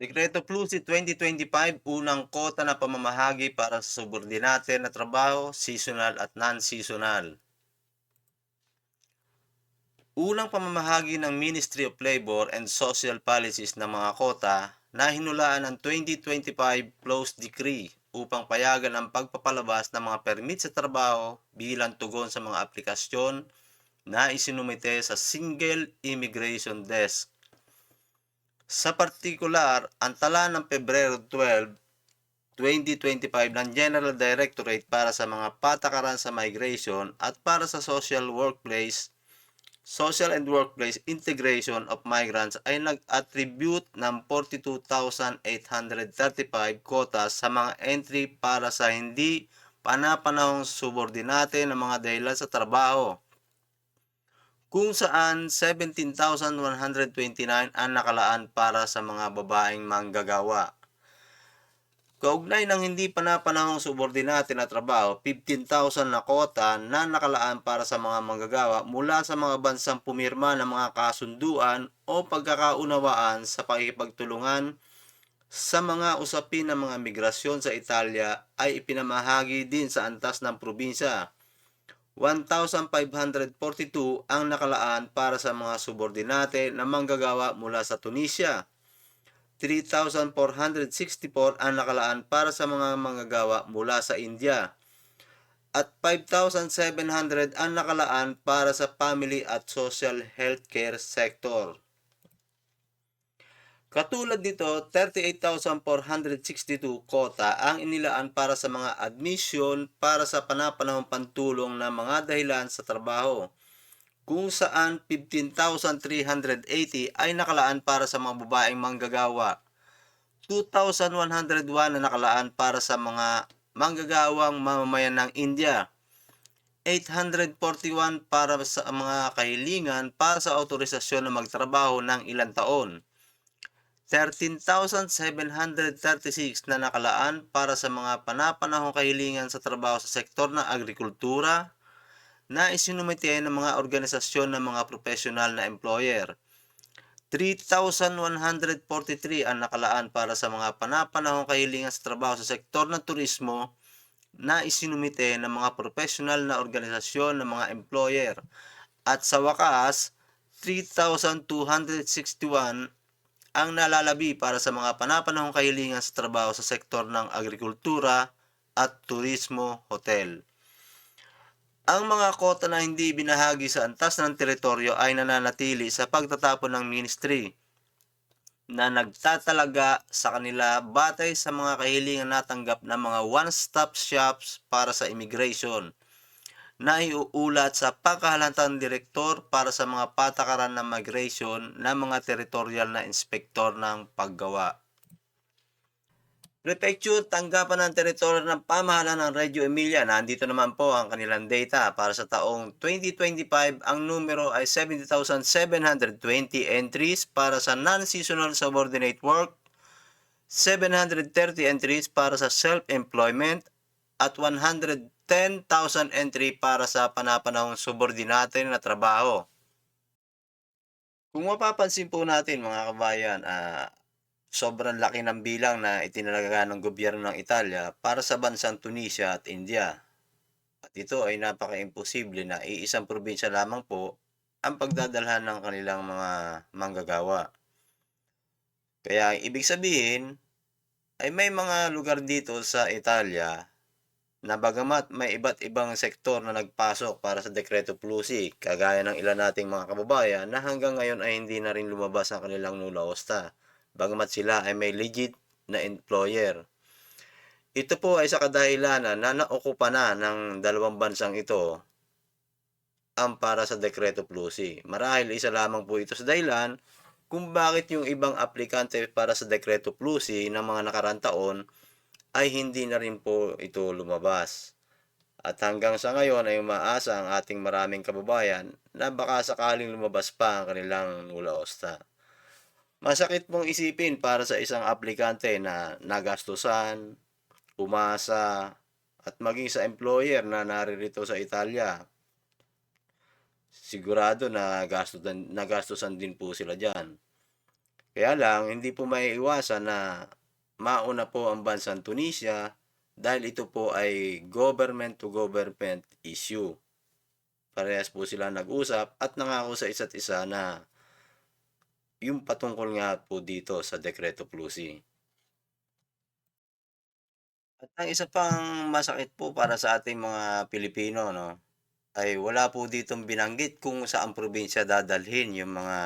Dekreto Plusi 2025, unang kota na pamamahagi para sa subordinate na trabaho, seasonal at non-seasonal. Unang pamamahagi ng Ministry of Labor and Social Policies ng mga kota na hinulaan ng 2025 Close Decree upang payagan ang pagpapalabas ng mga permit sa trabaho bilang tugon sa mga aplikasyon na isinumite sa Single Immigration Desk sa partikular, ang tala ng Pebrero 12, 2025 ng General Directorate para sa mga patakaran sa migration at para sa social workplace, social and workplace integration of migrants ay nag-attribute ng 42,835 quotas sa mga entry para sa hindi panapanahong subordinate ng mga dahilan sa trabaho kung saan 17,129 ang nakalaan para sa mga babaeng manggagawa. Kaugnay ng hindi panapanahong subordinate na trabaho, 15,000 na kota na nakalaan para sa mga manggagawa mula sa mga bansang pumirma ng mga kasunduan o pagkakaunawaan sa pakikipagtulungan sa mga usapin ng mga migrasyon sa Italia ay ipinamahagi din sa antas ng probinsya. 1,542 ang nakalaan para sa mga subordinate na manggagawa mula sa Tunisia. 3,464 ang nakalaan para sa mga manggagawa mula sa India. At 5,700 ang nakalaan para sa family at social healthcare sector. Katulad nito, 38,462 kota ang inilaan para sa mga admission para sa panapanahong pantulong na mga dahilan sa trabaho, kung saan 15,380 ay nakalaan para sa mga babaeng manggagawa, 2,101 na nakalaan para sa mga manggagawang mamamayan ng India, 841 para sa mga kahilingan para sa autorisasyon na magtrabaho ng ilang taon, 13,736 na nakalaan para sa mga panapanahong kahilingan sa trabaho sa sektor ng agrikultura na isinumite ng mga organisasyon ng mga profesional na employer. 3,143 ang nakalaan para sa mga panapanahong kahilingan sa trabaho sa sektor ng turismo na isinumite ng mga profesional na organisasyon ng mga employer. At sa wakas, 3,261 ang nalalabi para sa mga panapanahong kahilingan sa trabaho sa sektor ng agrikultura at turismo hotel. Ang mga kota na hindi binahagi sa antas ng teritoryo ay nananatili sa pagtatapon ng ministry na nagtatalaga sa kanila batay sa mga kahilingan natanggap ng mga one-stop shops para sa immigration na iuulat sa pangkahalantang direktor para sa mga patakaran ng migration ng mga territorial na inspektor ng paggawa. Prefecture, tanggapan ng teritoryo ng pamahalaan ng Reggio Emilia. Nandito naman po ang kanilang data para sa taong 2025. Ang numero ay 70,720 entries para sa non-seasonal subordinate work, 730 entries para sa self-employment, at 110,000 entry para sa panapanahong subordinate na trabaho. Kung mapapansin po natin mga kabayan, ah, sobrang laki ng bilang na itinalaga ng gobyerno ng Italia para sa bansang Tunisia at India. At ito ay napaka-imposible na iisang probinsya lamang po ang pagdadalhan ng kanilang mga manggagawa. Kaya ibig sabihin ay may mga lugar dito sa Italia na bagamat may iba't ibang sektor na nagpasok para sa Dekreto Plusi, kagaya ng ilan nating mga kababayan na hanggang ngayon ay hindi na rin lumabas ang kanilang nula osta bagamat sila ay may legit na employer. Ito po ay sa kadahilanan na naokupa na ng dalawang bansang ito ang para sa Dekreto Plusi. Marahil isa lamang po ito sa dahilan kung bakit yung ibang aplikante para sa Dekreto Plusi ng mga nakarang taon ay hindi na rin po ito lumabas. At hanggang sa ngayon ay umaasa ang ating maraming kababayan na baka sakaling lumabas pa ang kanilang nula. Masakit pong isipin para sa isang aplikante na nagastusan, umasa, at maging sa employer na naririto sa Italia. Sigurado na gastusan, nagastusan din po sila dyan. Kaya lang hindi po maiiwasan na mauna po ang bansang Tunisia dahil ito po ay government to government issue. Parehas po sila nag-usap at nangako sa isa't isa na yung patungkol nga po dito sa Dekreto Plusi. At ang isa pang masakit po para sa ating mga Pilipino 'no, ay wala po ditong binanggit kung saang probinsya dadalhin yung mga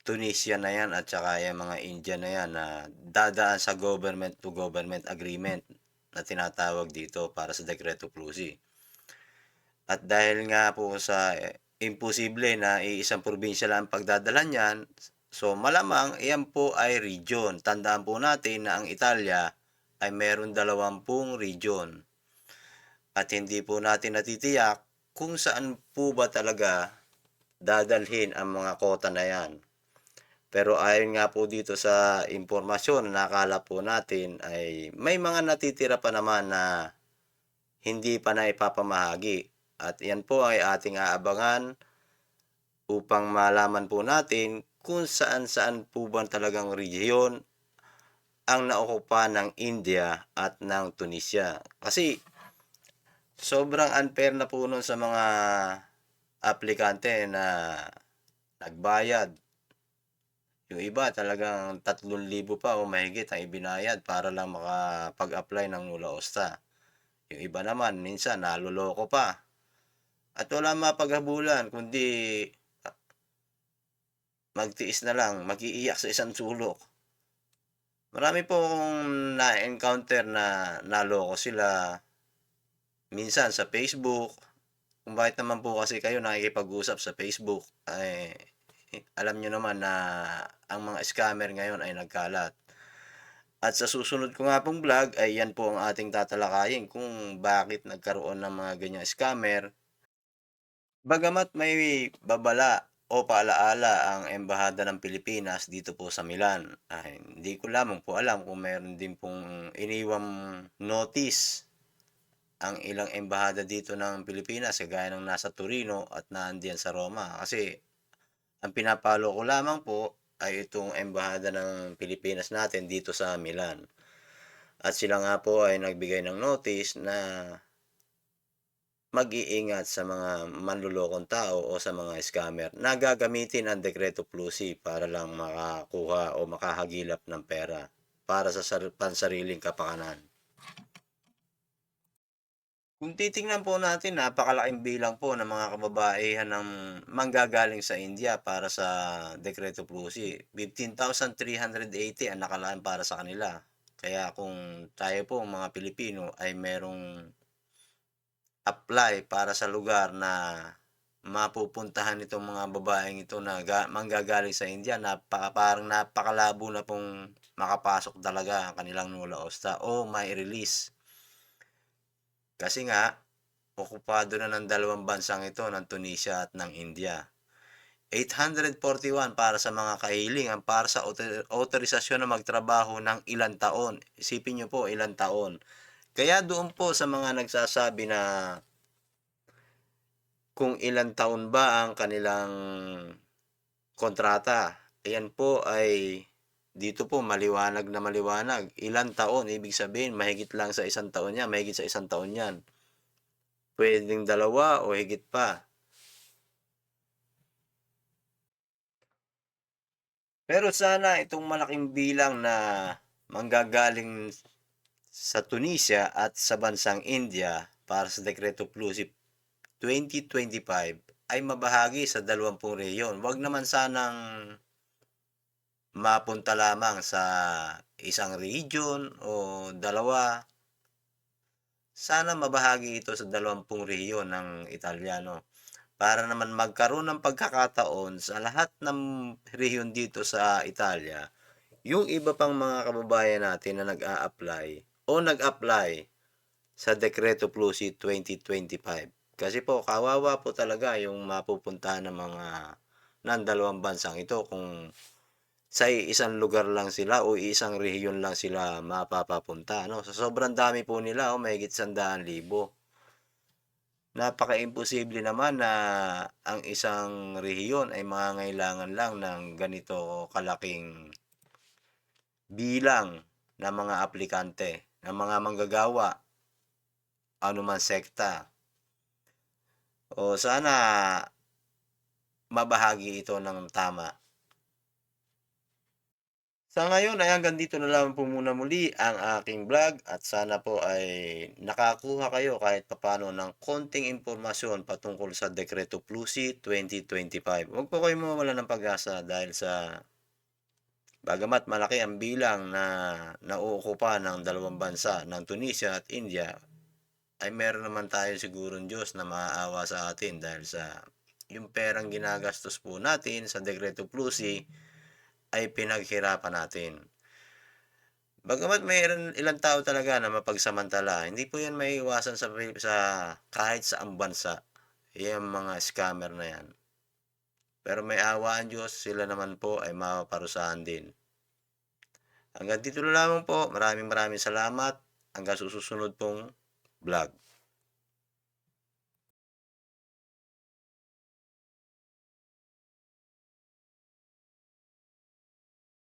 Tunisia na yan at saka yung mga India na yan na dadaan sa government to government agreement na tinatawag dito para sa Dekreto Plusi. At dahil nga po sa imposible na iisang probinsya lang ang pagdadalhan niyan, so malamang iyan po ay region. Tandaan po natin na ang Italia ay meron dalawampung region. At hindi po natin natitiyak kung saan po ba talaga dadalhin ang mga kota na yan. Pero ayon nga po dito sa impormasyon na nakala po natin ay may mga natitira pa naman na hindi pa na ipapamahagi. At yan po ay ating aabangan upang malaman po natin kung saan-saan po ba talagang rehiyon ang naokupa ng India at ng Tunisia. Kasi sobrang unfair na po nun sa mga aplikante na nagbayad. Yung iba talagang 3,000 pa o mahigit ang ibinayad para lang makapag-apply ng Nula Osta. Yung iba naman minsan naloloko pa. At wala mapaghabulan kundi magtiis na lang, mag-iiyak sa isang sulok. Marami pong na-encounter na naloko sila minsan sa Facebook. Kung bakit naman po kasi kayo nakikipag-usap sa Facebook, ay alam nyo naman na ang mga scammer ngayon ay nagkalat. At sa susunod ko nga pong vlog ay yan po ang ating tatalakayin kung bakit nagkaroon ng mga ganyang scammer. Bagamat may babala o paalaala ang Embahada ng Pilipinas dito po sa Milan, ay hindi ko lamang po alam kung meron din pong iniwang notice ang ilang embahada dito ng Pilipinas kagaya ng nasa Torino at naandiyan sa Roma kasi ang pinapalo ko lamang po ay itong embahada ng Pilipinas natin dito sa Milan. At sila nga po ay nagbigay ng notice na mag-iingat sa mga manlulokong tao o sa mga scammer na gagamitin ang Dekreto Plusi para lang makakuha o makahagilap ng pera para sa pansariling kapakanan. Kung titingnan po natin, napakalaking bilang po ng mga kababaihan ng manggagaling sa India para sa Dekreto Plusi. 15,380 ang nakalaan para sa kanila. Kaya kung tayo po mga Pilipino ay merong apply para sa lugar na mapupuntahan itong mga babaeng ito na manggagaling sa India, napaka, parang napakalabo na pong makapasok talaga ang kanilang nula osta o may release. Kasi nga, okupado na ng dalawang bansang ito ng Tunisia at ng India. 841 para sa mga kahiling ang para sa autorisasyon na magtrabaho ng ilang taon. Isipin nyo po, ilang taon. Kaya doon po sa mga nagsasabi na kung ilang taon ba ang kanilang kontrata, ayan po ay dito po maliwanag na maliwanag. Ilang taon, ibig sabihin mahigit lang sa isang taon yan, mahigit sa isang taon yan. Pwedeng dalawa o higit pa. Pero sana itong malaking bilang na manggagaling sa Tunisia at sa bansang India para sa Dekreto Plusi 2025 ay mabahagi sa 20 reyon. Huwag naman sanang mapunta lamang sa isang region o dalawa. Sana mabahagi ito sa 20 rehiyon ng Italiano para naman magkaroon ng pagkakataon sa lahat ng rehiyon dito sa Italia, yung iba pang mga kababayan natin na nag-a-apply o nag-apply sa Dekreto Plusi 2025. Kasi po, kawawa po talaga yung mapupuntahan ng mga ng dalawang bansang ito kung sa isang lugar lang sila o isang rehiyon lang sila mapapapunta. No? Sa sobrang dami po nila, oh, may higit sandaan libo. Napaka-imposible naman na ang isang rehiyon ay mangangailangan lang ng ganito kalaking bilang ng mga aplikante, ng mga manggagawa, anumang sekta. O sana mabahagi ito ng tama. Sa ngayon ay hanggang dito na lamang po muna muli ang aking vlog at sana po ay nakakuha kayo kahit papano ng konting impormasyon patungkol sa Dekreto Plusi 2025. Huwag po kayo mawala ng pag-asa dahil sa bagamat malaki ang bilang na nauukupa ng dalawang bansa ng Tunisia at India ay meron naman tayo sigurong Diyos na maaawa sa atin dahil sa yung perang ginagastos po natin sa Dekreto Plusi ay pinaghirapan natin. Bagamat mayroon ilang tao talaga na mapagsamantala, hindi po yan maiiwasan sa, sa kahit sa ang bansa. Yung mga scammer na yan. Pero may awa ang Diyos, sila naman po ay mapaparusahan din. Hanggang dito na lamang po. Maraming maraming salamat. Hanggang susunod pong vlog.